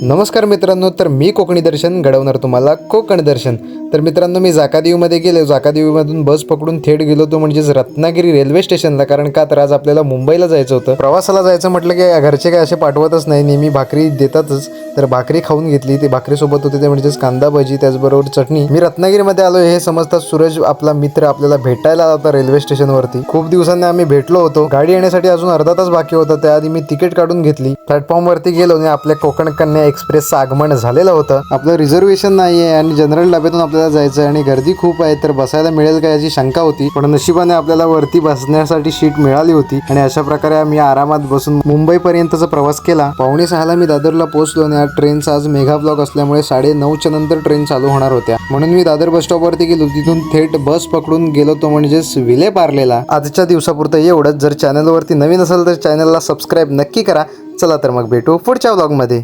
नमस्कार मित्रांनो तर मी कोकणी दर्शन घडवणार तुम्हाला कोकण दर्शन. तर मित्रांनो मी जाकादेवीमध्ये गेलो. जाकादेवीमधून बस पकडून थेट गेलो होतो म्हणजेच रत्नागिरी रेल्वे स्टेशनला. कारण का तर आज आपल्याला मुंबईला जायचं होतं. प्रवासाला जायचं म्हटलं की घरचे काय असे पाठवतच नाही. नेहमी भाकरी देतातच. तर भाकरी खाऊन घेतली. ते भाकरीसोबत होती ते म्हणजेच कांदा भजी त्याचबरोबर चटणी. मी रत्नागिरीमध्ये आलो हे समजता सूरज आपला मित्र आपल्याला भेटायला आला होता रेल्वे स्टेशनवरती. खूप दिवसांनी आम्ही भेटलो होतो. गाडी येण्यासाठी अजून अर्धा तास बाकी होता त्याआधी मी तिकीट काढून घेतली. प्लॅटफॉर्म वरती गेलो आणि आपल्या कोकण कन्या एक्सप्रेसचं आगमन झालेलं होतं. आपलं रिझर्वेशन नाही आहे आणि जनरल डब्यातून आपल्याला जायचं आहे आणि गर्दी खूप आहे तर बसायला मिळेल का याची शंका होती. पण नशिबाने आपल्याला वरती बसण्यासाठी शीट मिळाली होती. आणि अशा प्रकारे आम्ही आरामात बसून मुंबईपर्यंतचा प्रवास केला. पावणे सहाला मी दादरला पोहोचलो आणि आज ट्रेनचा आज मेगा ब्लॉक असल्यामुळे साडे नऊच्या नंतर ट्रेन चालू होणार होत्या. म्हणून मी दादर बस स्टॉपवरती गेलो. तिथून थेट बस पकडून गेलो तो म्हणजेच विले पार्लेला. आजच्या दिवसापुरतं एवढंच. जर चॅनलवरती नवीन असेल तर चॅनलला सबस्क्राईब नक्की करा. चला तर मग भेटू पुढच्या ब्लॉगमध्ये